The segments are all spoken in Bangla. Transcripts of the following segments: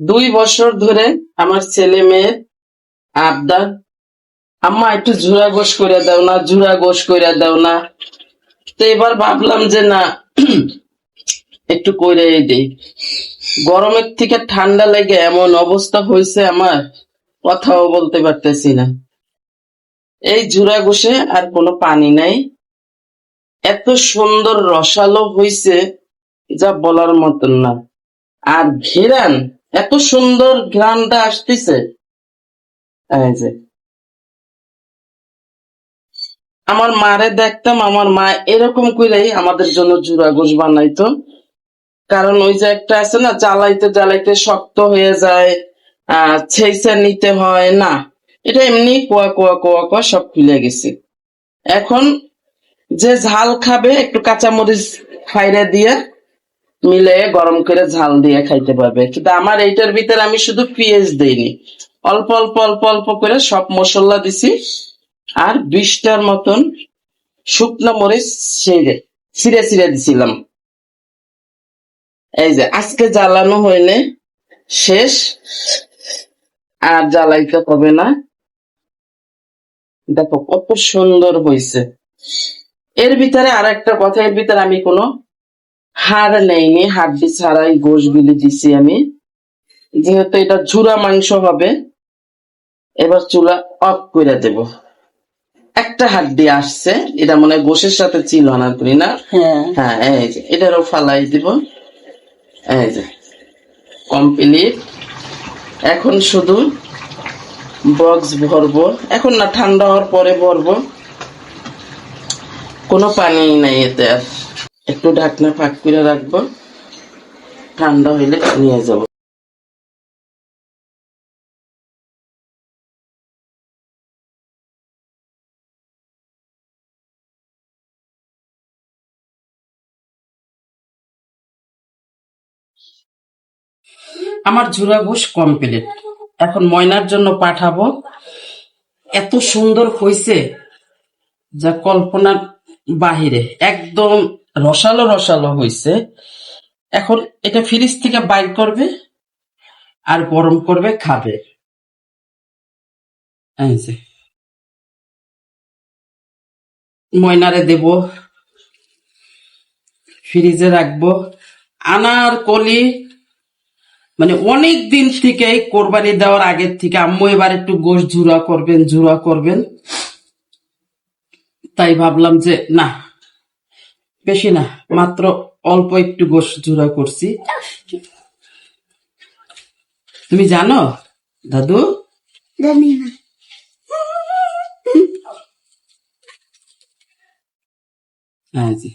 দুই বছর ধরে আমার ছেলে মেয়ে আবদার। আম্মা, একটু ঝুরা গোশ করে দাও না ঝুরা গোশ করে দাও না। তো এবার ভাবলাম যে না, একটু করে দেই। গরমের থেকে ঠান্ডা লেগে এমন অবস্থা হয়েছে আমার, কথাও বলতে পারতেছি না। এই ঝুরা গোশে আর কোনো পানি নাই। এত সুন্দর রসালো হইছে, যা বলার মতন না। আর ঘেরান এত সুন্দর ঘ্রাণটা আসতেছে। আমার মারে দেখতাম, আমার মা এরকম করেই আমাদের জন্য জুড়া গোশ বানাইতো। কারণ ওই যে একটা আছে না, জ্বালাইতে জ্বালাইতে শক্ত হয়ে যায় আহ ছেইসা নিতে হয়, না। এটা এমনি কোয়া কোয়া কোয়া কোয়া সব খুলে গেছে। এখন যে ঝাল খাবে, একটু কাঁচামরিচ ফাইরে দিয়ে মিলে গরম করে ঝাল দিয়ে খাইতে পারবে। কিন্তু আমার এইটার ভিতরে আমি শুধু পেঁয়াজ দেইনি। অল্প অল্প অল্প অল্প করে সব মশলা দিছি। আর বিশটার মতন শুকনো মরিচ ছিঁড়ে ছিঁড়ে ছিঁড়ে দিছিলাম। এই যে, আজকে জ্বালানো হইলে শেষ। আর জ্বালাইতে হবে না। দেখো, কত সুন্দর হয়েছে এর ভিতরে আর একটা কথা, এর ভিতরে আমি কোনো হাড় নেইনি হাড্ডি ছাড়াই গোশ গুলি দিছি আমি। যেহেতু এটা ঝুরা মাংস হবে এবার চুলা অফ করে দেব। একটা হাড্ডি আসছে এটা মনে হয় গোশের সাথে ছিল না তুমি না। হ্যাঁ। হ্যাঁ এই যে এটারও ফালাই দিব। এই যে কমপ্লিট এখন শুধু বক্স ভরবো। এখন না ঠান্ডা হওয়ার পরে ভরবো। কোনো পানি নাই এতে আর। একটু ঢাকনা ফাঁক করে রাখব। ঠান্ডা হইলে নিয়ে যাব। আমার ঝুরা ঘুষ কমপ্লিট এখন ময়নার জন্য পাঠাবো। এত সুন্দর হইছে যা কল্পনার বাহিরে। একদম রসালো রসালো হইছে। এখন এটা ফ্রিজ থেকে বাইর করবে আর গরম করবে খাবে। ময়নারে দেব। ফ্রিজে রাখব। আনার কলি মানে অনেক দিন থেকে কোরবানি দেওয়ার আগের থেকে আম্মু এবার একটু গোশ ঝুরা করবেন ঝুরা করবেন। তাই ভাবলাম যে, না বেশি না মাত্র অল্প একটু গোশ ঝুরা করছি। তুমি জানো দাদু? জানি না। হ্যাঁ জি।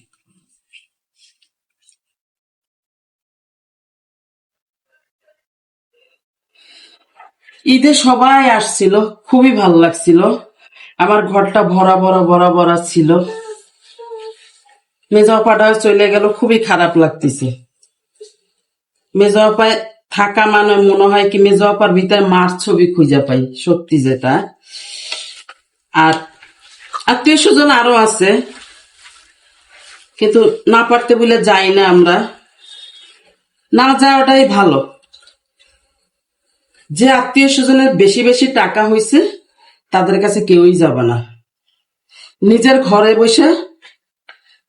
ঈদে সবাই আসছিল খুবই ভালো লাগছিল। আমার ঘরটা ভরা ভরা ভরা ভরা ছিল। মেজাপাটা চলে গেল, খুবই খারাপ লাগতেছে। মেজাপায় থাকা মানে মনে হয় কি মেজাপার ভিতরে মার ছবি খুঁজে পাই, সত্যি যেটা। আর আত্মীয় স্বজন আরও আছে, কিন্তু না পারতে বলে যাই না আমরা। না যাওয়াটাই ভালো। যে আত্মীয় স্বজনের বেশি বেশি টাকা হয়েছে তাদের কাছে কেউই যাবে না। নিজের ঘরে বসে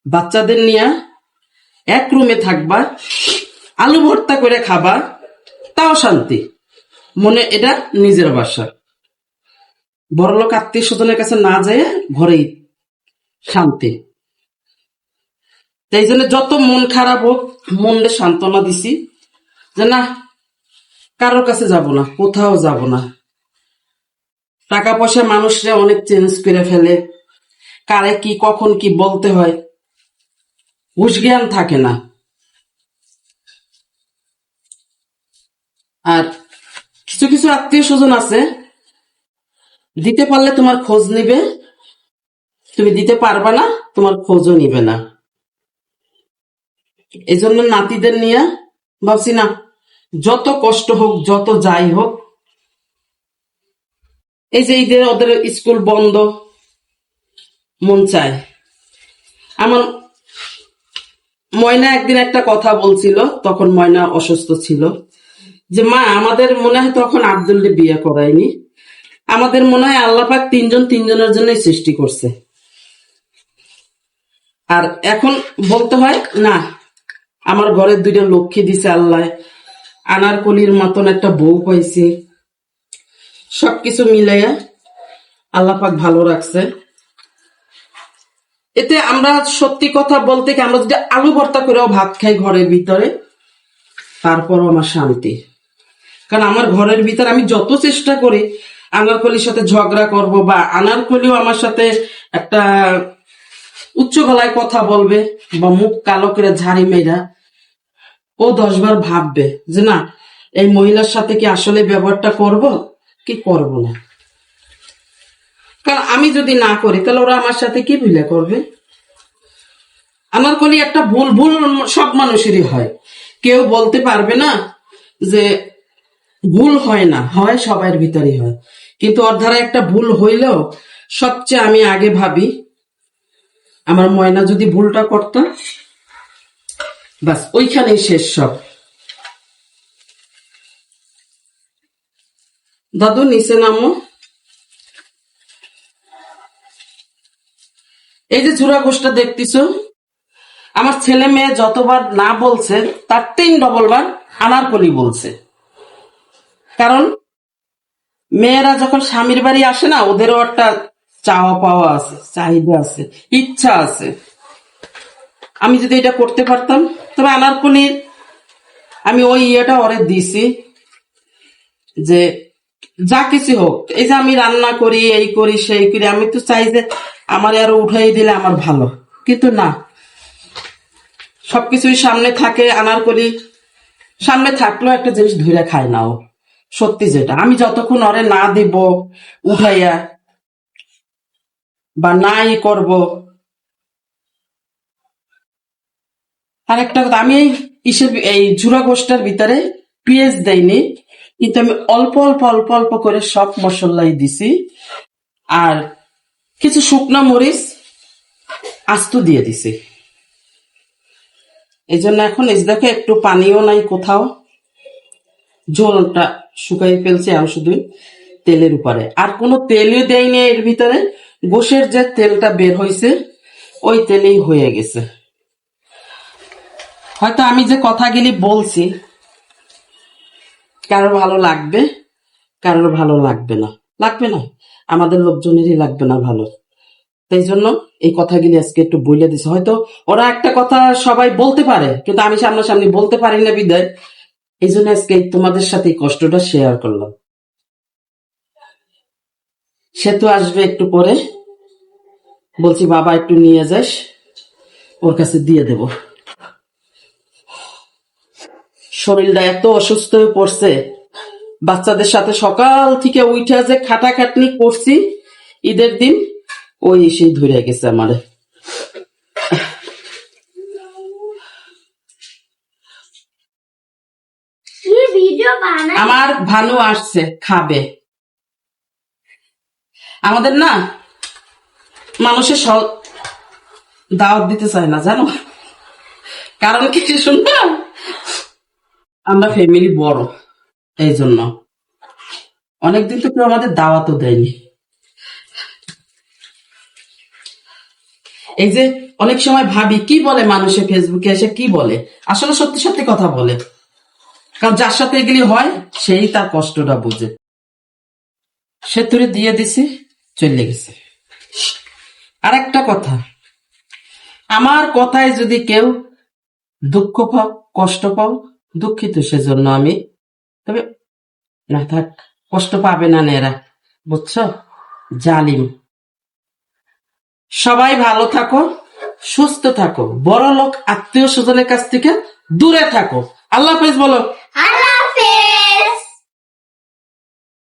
বাচ্চাদের নিয়ে এক রুমে থাকবা, আলু ভর্তা করে খাবা, তাও শান্তি। মনে এটা নিজের বাসা। বড়লোক আত্মীয় স্বজনের কাছে না যেয়ে ঘরেই শান্তি। তাই জন্য যত মন খারাপ হোক মনকে সান্ত্বনা দিছি যে না, কারোর কাছে যাব না, কোথাও যাব না। টাকা পয়সা মানুষরা অনেক চেঞ্জ করে ফেলে। কারে কি, কখন কি বলতে হয়। হুশ জ্ঞান থাকে না। আর কিছু কিছু আত্মীয় স্বজন আছে, দিতে পারলে তোমার খোঁজ নিবে। তুমি দিতে পারবা না, তোমার খোঁজও নিবে না। এই জন্য নাতিদের নিয়ে ভাবছি না, যত কষ্ট হোক, যত যাই হোক, এই যে ঈদের ওদের স্কুল বন্ধ, মন চায়। আমার ময়না একদিন একটা কথা বলছিল, তখন ময়না অসুস্থ ছিল। যে, মা, আমাদের মনে হয় তখন আব্দুল্লে বিয়ে করায়নি। আমাদের মনে হয় আল্লাহ পাক তিনজন তিনজনের জন্যই সৃষ্টি করছে। আর এখন বলতে হয়, না, আমার ঘরের দুইটা লক্ষ্মী দিছে আল্লাহ। আনারকলির মতন একটা বউ পাইছি। সবকিছু মিলাইয়া আল্লাহ পাক ভালো রাখছে। এতে আমরা সত্যি কথা বলতে কি আমরা যদি আলু ভর্তা করেও ভাত খাই ঘরের ভিতরে, তারপরও আমার শান্তি। কারণ আমার ঘরের ভিতরে আমি যত চেষ্টা করি আনারকলির সাথে ঝগড়া করব বা আনারকলিও আমার সাথে একটা উচ্চ গলায় কথা বলবে বা মুখ কালো করে ঝাড়ি মেয়েরা ও দশবার ভাববে যে না, এই মহিলার সাথে কি আসলে ব্যবহারটা করব কি করব না? কারণ আমি যদি না করি, তাহলে ওরা আমার সাথে কি ভুলে করবে? আনারকলি একটা ভুল ভুল সব মানুষেরই হয়। কেউ বলতে পারবে না যে ভুল হয় না, হয় সবার ভিতরে হয়। কিন্তু ওর ধারা একটা ভুল হইলেও সবচেয়ে আমি আগে ভাবি, আমার ময়না যদি ভুলটা করতো, বাস ওইখানেই শেষ সব। দাদু, নিচে নামো। এই যে ঝুরা গোষ্ঠটা দেখতেছো, আমার ছেলে মেয়ে যতবার না বলছে, তার তিন ডবল বার আনারকলি বলছে। কারণ, মেয়েরা যখন স্বামীর বাড়ি আসে না, ওদেরও একটা চাওয়া পাওয়া আছে, চাহিদা আছে, ইচ্ছা আছে। আমি যদি এটা করতে পারতাম, তবে আনারকলির আমি ওই ইয়েটা ওরে দিছি যে, যা কিছু হোক, এই যে আমি রান্না করি, এই করি, সেই করি, আমি তো চাই যে আমার আরও উঠাই দিলে আমার ভালো। কিন্তু না। সবকিছুই সামনে থাকে আনারকলি সামনে থাকলেও একটা জিনিস ধরে খায় না ও। সত্যি যেটা। আমি যতক্ষণ ওরে না দিব, উঠাইয়া বা নাই করব আর একটা কথা, আমি ইসের এই ঝুরা গোষ্ঠের ভিতরে পেঁয়াজ দেইনি, কিন্তু আমি অল্প অল্প অল্প অল্প করে সব মশলাই দিছি। আর কিছু শুকনো মরিচ আস্ত দিয়ে দিছি। এই জন্য এখন এই দেখো, একটু পানিও নাই কোথাও। ঝোলটা শুকাই ফেলছে আমি শুধু তেলের উপরে। আর কোনো তেলও দেয়নি এর ভিতরে। গোসের যে তেলটা বের হয়েছে ওই তেলেই হয়ে গেছে। হয়তো আমি যে কথাগুলি বলছি কারোর ভালো লাগবে, কারোর ভালো লাগবে না। লাগবে না। আমাদের লোকজনেরই লাগবে না ভালো। তাই জন্য এই কথাগুলি আজকে একটু বলে দিছে। হয়তো ওরা একটা কথা সবাই বলতে পারে, কিন্তু আমি সামনাসামনি বলতে পারি না বিদায়। এই জন্য আজকে তোমাদের সাথে কষ্টটা শেয়ার করলাম। সে তো আসবে একটু পরে। বলছি, বাবা, একটু নিয়ে যাস। ওর কাছে দিয়ে দেব। শরীরটা এত অসুস্থ হয়ে পড়ছে। বাচ্চাদের সাথে সকাল থেকে উঠে যে খাটাখাটনি করছি ঈদের দিন ওই সেই ধরে গেছে আমারে। আমার ভানু আসছে খাবে। আমাদের না মানুষের দাওয়াত দিতে চায় না জানো? কারণ কি শুনবে? আমরা ফ্যামিলি বড়। এই জন্য অনেকদিন তো কেউ আমাদের দাওয়াতও দেয়নি। এই যে অনেক সময় ভাবি, কি বলে মানুষে ফেসবুকে এসে কি বলে? আসলে সত্যি সত্যি কথা বলে। কারণ যার সাথে এগুলি হয়, সেই তার কষ্টটা বুঝে। সে তুলে দিয়ে দিছি, চলে গেছে। আর একটা কথা, আমার কথায় যদি কেউ দুঃখ পাও, কষ্ট পাও, দুঃখিত, সেজন্য আমি তবে না থাক কষ্ট পাবে না নেরা, বুঝছ? জালিম। সবাই ভালো থাকো, সুস্থ থাকো, বড় লোক আত্মীয় স্বজনের কাছ থেকে দূরে থাকো। আল্লাহ হাফেজ বলো। আল্লাহ হাফেজ।